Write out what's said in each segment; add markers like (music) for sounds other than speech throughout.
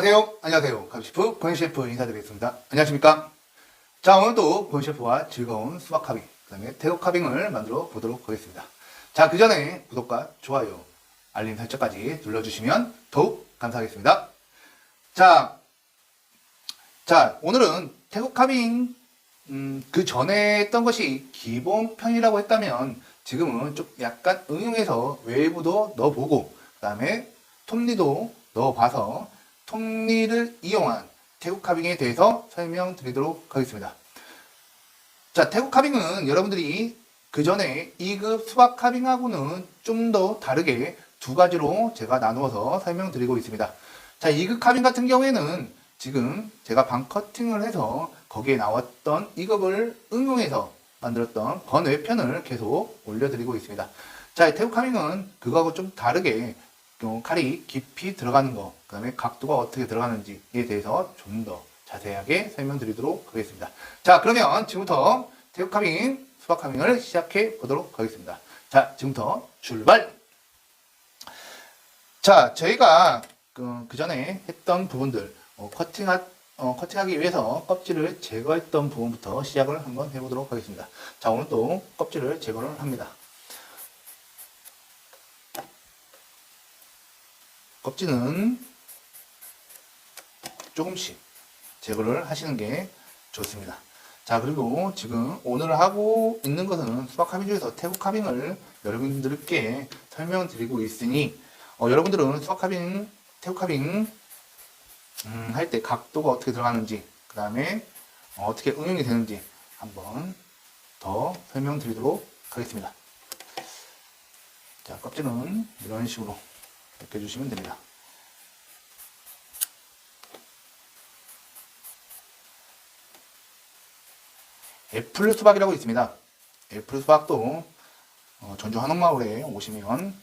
안녕하세요. 안녕하세요. 가비셰프 권셰프 인사드리겠습니다. 안녕하십니까? 자, 오늘도 권셰프와 즐거운 수박 카빙, 그 다음에 태국 카빙을 만들어 보도록 하겠습니다. 자, 그 전에 구독과 좋아요, 알림 설정까지 눌러주시면 더욱 감사하겠습니다. 자, 자, 오늘은 태국 카빙, 음, 그 전에 했던 것이 기본 편이라고 했다면 지금은 좀 약간 응용해서 외부도 넣어보고, 그 다음에 톱니도 넣어봐서 톱니를 이용한 태국 카빙에 대해서 설명드리도록 하겠습니다. 자, 태국 카빙은 여러분들이 그 전에 2급 수박 카빙하고는 좀 더 다르게 두 가지로 제가 나누어서 설명드리고 있습니다. 자, 2급 카빙 같은 경우에는 지금 제가 방 커팅을 해서 거기에 나왔던 2급을 응용해서 만들었던 번외편을 계속 올려드리고 있습니다. 자, 태국 카빙은 그거하고 좀 다르게 또 칼이 깊이 들어가는 거, 그 다음에 각도가 어떻게 들어가는지에 대해서 좀 더 자세하게 설명드리도록 하겠습니다. 자, 그러면 지금부터 태국 카빙, 수박 카빙을 시작해 보도록 하겠습니다. 자, 지금부터 출발! 자, 저희가 그, 그 전에 했던 부분들, 어, 커팅하, 어, 커팅하기 위해서 껍질을 제거했던 부분부터 시작을 한번 해보도록 하겠습니다. 자, 오늘 또 껍질을 제거를 합니다. 껍질은 조금씩 제거를 하시는 게 좋습니다. 자, 그리고 지금 오늘 하고 있는 것은 수박 카빙 중에서 태국 카빙을 여러분들께 설명드리고 있으니, 어, 여러분들은 수박 카빙, 태국 카빙, 음, 할 때 각도가 어떻게 들어가는지, 그 다음에 어, 떻게 응용이 되는지 한번 더 설명드리도록 하겠습니다. 자, 껍질은 이런 식으로 벗겨주시면 됩니다. 애플 수박이라고 있습니다. 애플 수박도 어, 전주 한옥마을에 오시면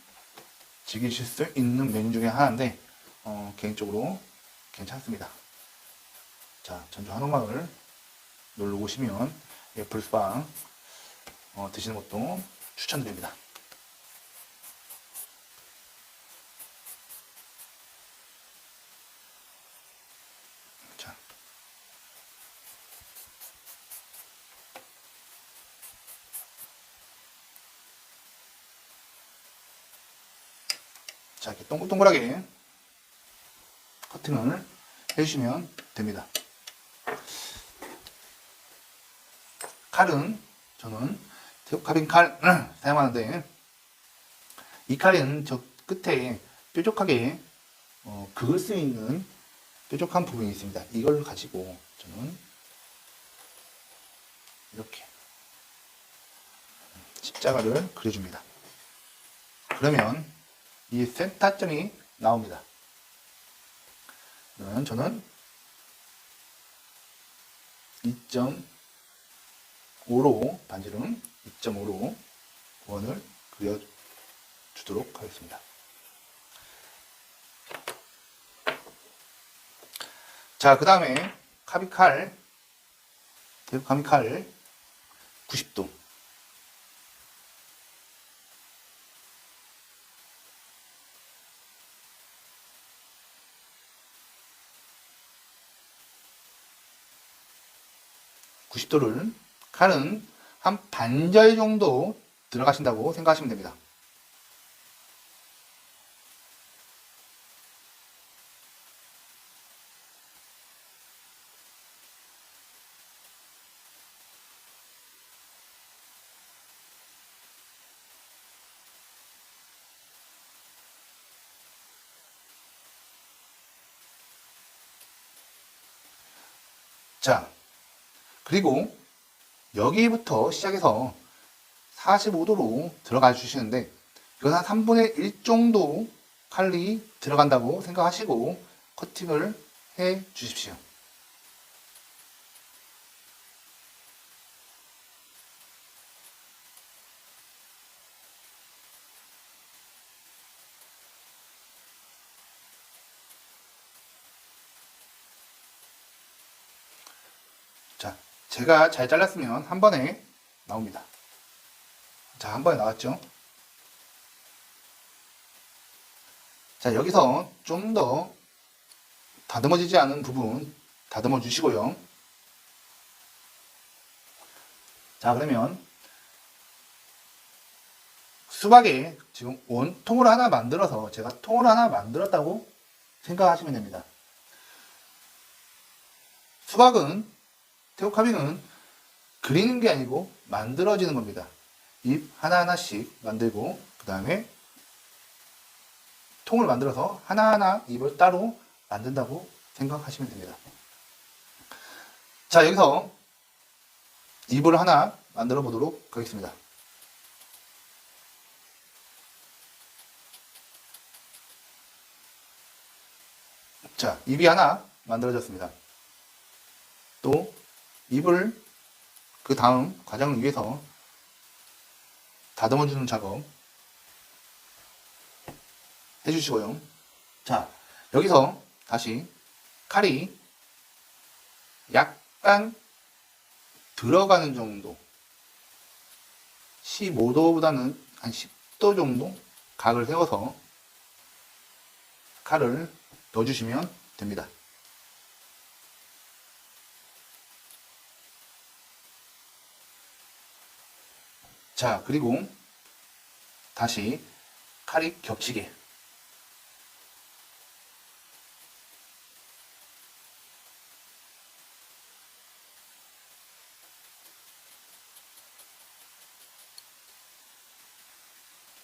즐기실 수 있는 메뉴 중에 하나인데 어, 개인적으로 괜찮습니다. 자, 전주 한옥마을 놀러 오시면 애플 수박 어, 드시는 것도 추천드립니다. 자, 이렇게 동글동글하게 커팅을 해주시면 됩니다. 칼은 저는 태국 카빙 칼 (clears throat) 사용하는데 이 칼은 저 끝에 뾰족하게 어, 그을 수 있는 뾰족한 부분이 있습니다. 이걸 가지고 저는 이렇게 십자가를 그려줍니다. 그러면 이 센터점이 나옵니다. 저는 2.5로 반지름 2.5로 원을 그려주도록 하겠습니다. 자, 그 다음에 카비칼, 카비칼 90도. (90도를) 칼은 한 반절 정도 들어가신다고 생각하시면 됩니다. 자, 그리고 여기부터 시작해서 45도로 들어가 주시는데 이건 한 3분의 1 정도 칼이 들어간다고 생각하시고 커팅을 해 주십시오. 자, 제가 잘 잘랐으면 한 번에 나옵니다. 자, 한 번에 나왔죠? 자, 여기서 좀 더 다듬어지지 않은 부분 다듬어 주시고요. 자, 그러면 수박에 지금 원통을 하나 만들어서 제가 통을 하나 만들었다고 생각하시면 됩니다. 수박은 테오카빙은 그리는 게 아니고 만들어지는 겁니다. 잎 하나하나씩 만들고 그 다음에 통을 만들어서 하나하나 잎을 따로 만든다고 생각하시면 됩니다. 자 여기서 잎을 하나 만들어 보도록 하겠습니다. 자, 잎이 하나 만들어졌습니다. 또 잎을 그 다음 과정을 위해서 다듬어 주는 작업 해주시고요. 자, 여기서 다시 칼이 약간 들어가는 정도 15도보다는 한 10도 정도 각을 세워서 칼을 넣어주시면 됩니다. 자, 그리고 다시 칼이 겹치게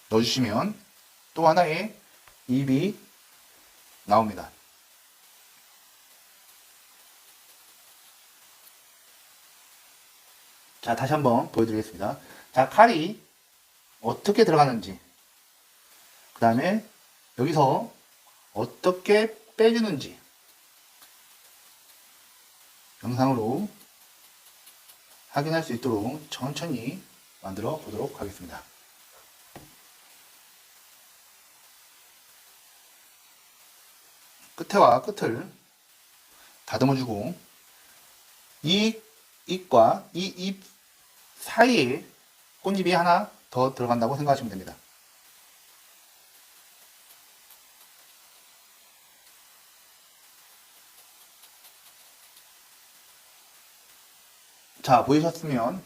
넣어주시면 또 하나의 입이 나옵니다. 자, 다시 한번 보여드리겠습니다. 자, 칼이 어떻게 들어가는지, 그 다음에 여기서 어떻게 빼주는지, 영상으로 확인할 수 있도록 천천히 만들어 보도록 하겠습니다. 끝에와 끝을 다듬어주고 이 잎과 이 잎 사이에 꽃잎이 하나 더 들어간다고 생각하시면 됩니다. 자, 보이셨으면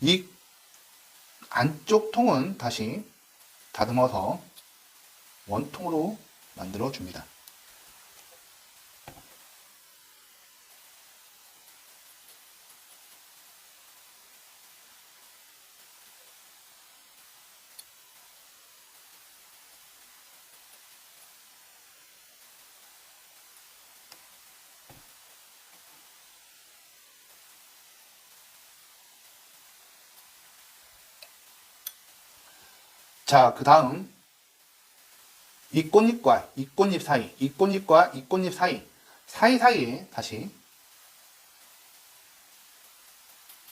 이 안쪽 통은 다시 다듬어서 원통으로 만들어 줍니다. 자, 그 다음 이 꽃잎과 이 꽃잎 사이, 이 꽃잎과 이 꽃잎 사이, 사이사이에 다시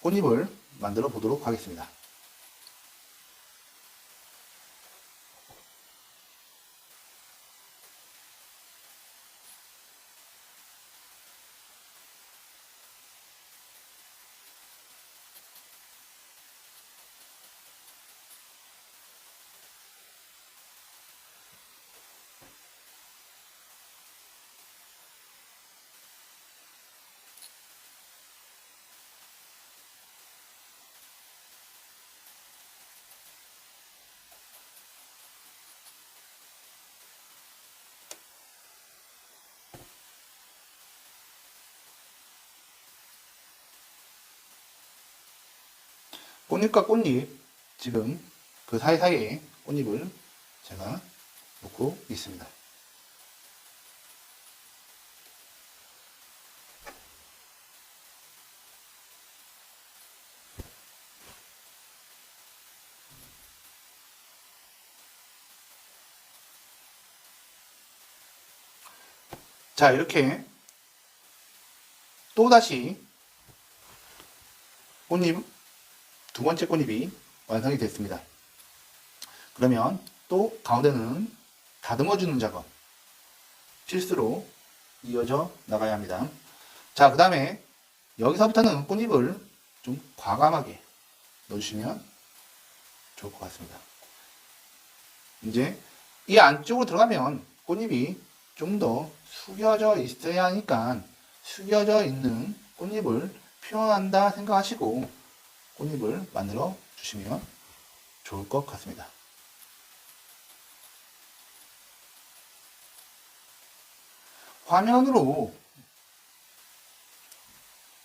꽃잎을 만들어 보도록 하겠습니다. 꽃잎과 꽃잎 지금 그 사이사이에 꽃잎을 제가 놓고 있습니다. 자, 이렇게 또다시 꽃잎 두 번째 꽃잎이 완성이 됐습니다. 그러면 또 가운데는 다듬어주는 작업 필수로 이어져 나가야 합니다. 자, 그 다음에 여기서부터는 꽃잎을 좀 과감하게 넣어주시면 좋을 것 같습니다. 이제 이 안쪽으로 들어가면 꽃잎이 좀 더 숙여져 있어야 하니까 숙여져 있는 꽃잎을 표현한다 생각하시고 꽃잎을 만들어 주시면 좋을 것 같습니다. 화면으로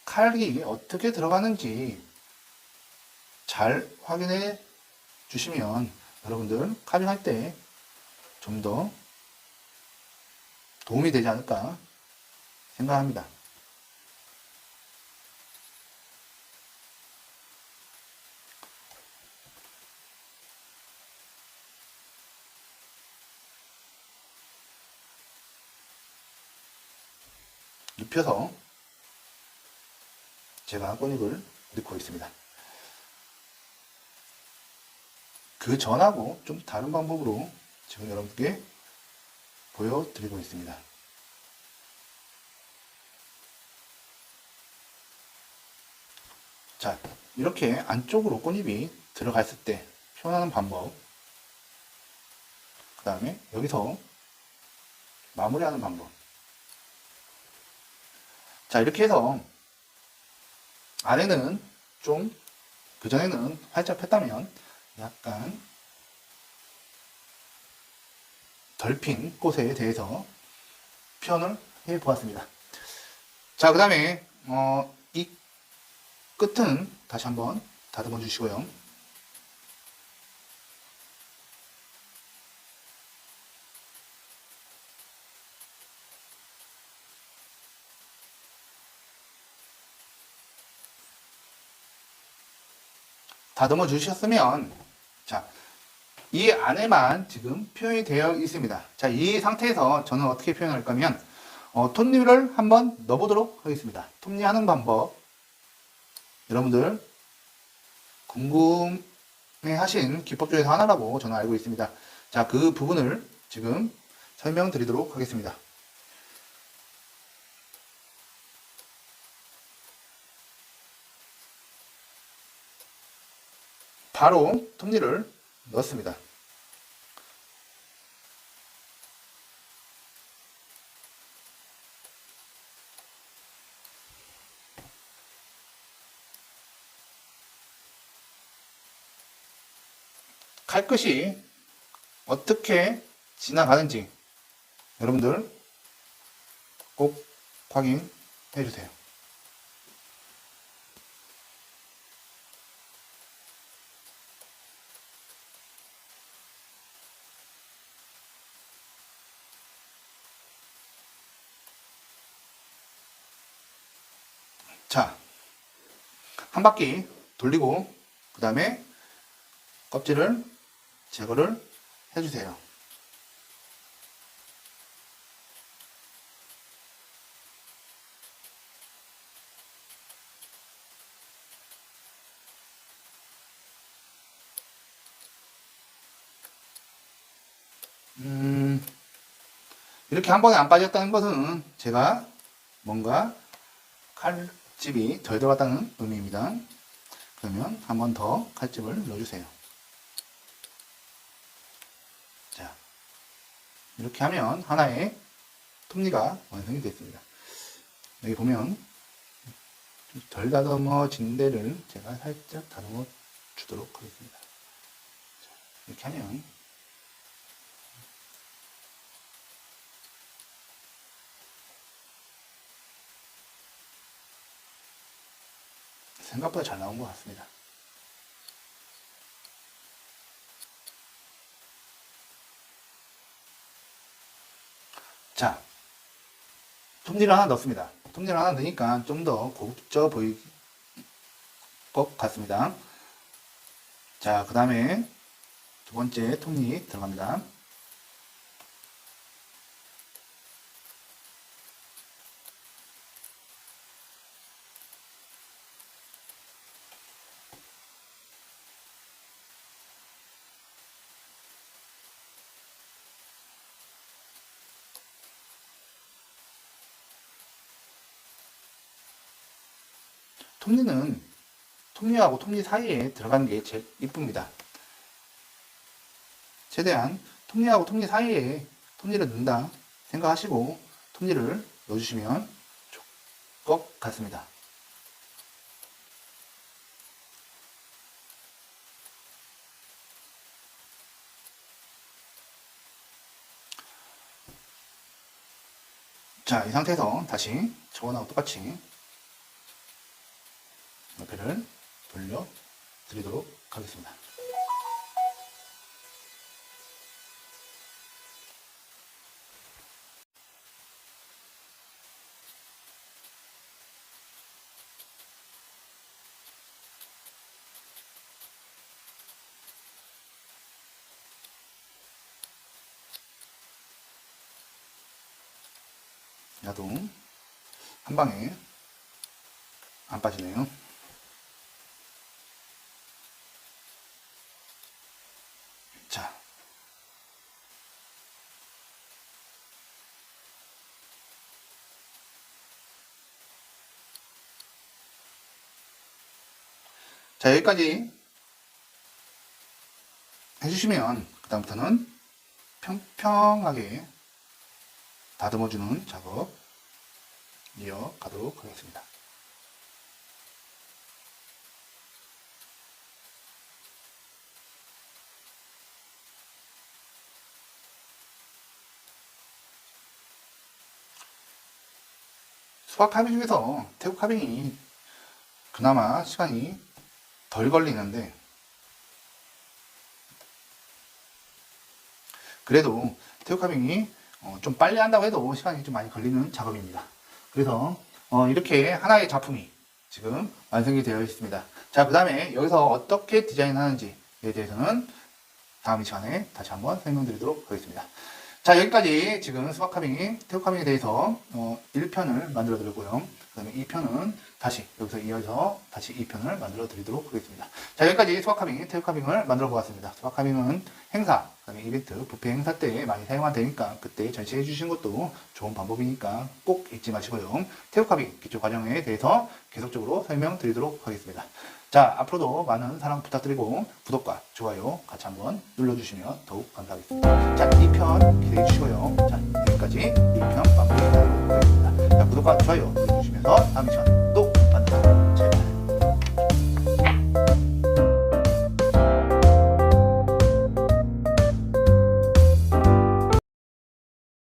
칼이 어떻게 들어가는지 잘 확인해 주시면 여러분들 카빙할 때 좀 더 도움이 되지 않을까 생각합니다. 제가 꽃잎을 넣고 있습니다. 그 전하고 좀 다른 방법으로 지금 여러분께 보여드리고 있습니다. 자, 이렇게 안쪽으로 꽃잎이 들어갔을 때 표현하는 방법. 그 다음에 여기서 마무리하는 방법. 자, 이렇게 해서 안에는 좀 그전에는 활짝 폈다면 약간 덜 핀 꽃에 대해서 표현을 해 보았습니다. 자, 그 다음에, 어, 이 끝은 다시 한번 다듬어 주시고요. 다듬어 주셨으면, 자, 이 안에만 지금 표현이 되어 있습니다. 자, 이 상태에서 저는 어떻게 표현할 거면, 어, 톱니를 한번 넣어보도록 하겠습니다. 톱니 하는 방법. 여러분들, 궁금해 하신 기법 중에서 하나라고 저는 알고 있습니다. 자, 그 부분을 지금 설명드리도록 하겠습니다. 바로 톱니를 넣습니다. 칼끝이 어떻게 지나가는지 여러분들 꼭 확인해 주세요. 자, 한 바퀴 돌리고 그 다음에 껍질을 제거를 해주세요. 음, 이렇게 한 번에 안 빠졌다는 것은 제가 뭔가 칼 집이 덜 들어갔다는 의미입니다. 그러면 한 번 더 칼집을 넣어주세요. 자, 이렇게 하면 하나의 톱니가 완성이 됐습니다. 여기 보면 덜 다듬어진 데를 제가 살짝 다듬어 주도록 하겠습니다. 자, 이렇게 하면 생각보다 잘 나온 것 같습니다. 자, 톱니를 하나 넣습니다. 톱니를 하나 넣으니까 좀 더 고급져 보일 것 같습니다. 자, 그 다음에 두 번째 톱니 들어갑니다. 톱니는 톱니하고 톱니 사이에 들어가는 게 제일 이쁩니다. 최대한 톱니하고 톱니 사이에 톱니를 넣는다 생각하시고 톱니를 넣어주시면 좋을 것 같습니다. 자, 이 상태에서 다시 저거하고 똑같이 옆에를 돌려 드리도록 하겠습니다. 야도 한 방에 안 빠지네요. 자, 여기까지 해주시면, 그 다음부터는 평평하게 다듬어주는 작업 이어가도록 하겠습니다. 수학 카빙 중에서 태국 카빙이 그나마 시간이 덜 걸리는데 그래도 태국 카빙이 어, 좀 빨리 한다고 해도 시간이 좀 많이 걸리는 작업입니다. 그래서 어, 이렇게 하나의 작품이 지금 완성이 되어 있습니다. 자, 그 다음에 여기서 어떻게 디자인하는지에 대해서는 다음 시간에 다시 한번 설명드리도록 하겠습니다. 자, 여기까지 지금 수학 카빙이, 태국 카빙에 대해서 어, 1편을 만들어 드렸고요. 그 다음에 2편은 다시 여기서 이어서 다시 2편을 만들어 드리도록 하겠습니다. 자, 여기까지 수학 카빙, 태국 카빙을 만들어 보았습니다. 수학 카빙은 행사, 그 다음에 이벤트, 부페 행사 때 많이 사용하면 되니까 그때 전시해 주신 것도 좋은 방법이니까 꼭 잊지 마시고요. 태국 카빙 기초 과정에 대해서 계속적으로 설명드리도록 하겠습니다. 자, 앞으로도 많은 사랑 부탁드리고 구독과 좋아요 같이 한번 눌러주시면 더욱 감사하겠습니다. 자, 2편 기대해 주시고요. 자, 여기까지 2편 마무리하도록 하겠습니다. 자, 구독과 좋아요 走阿密川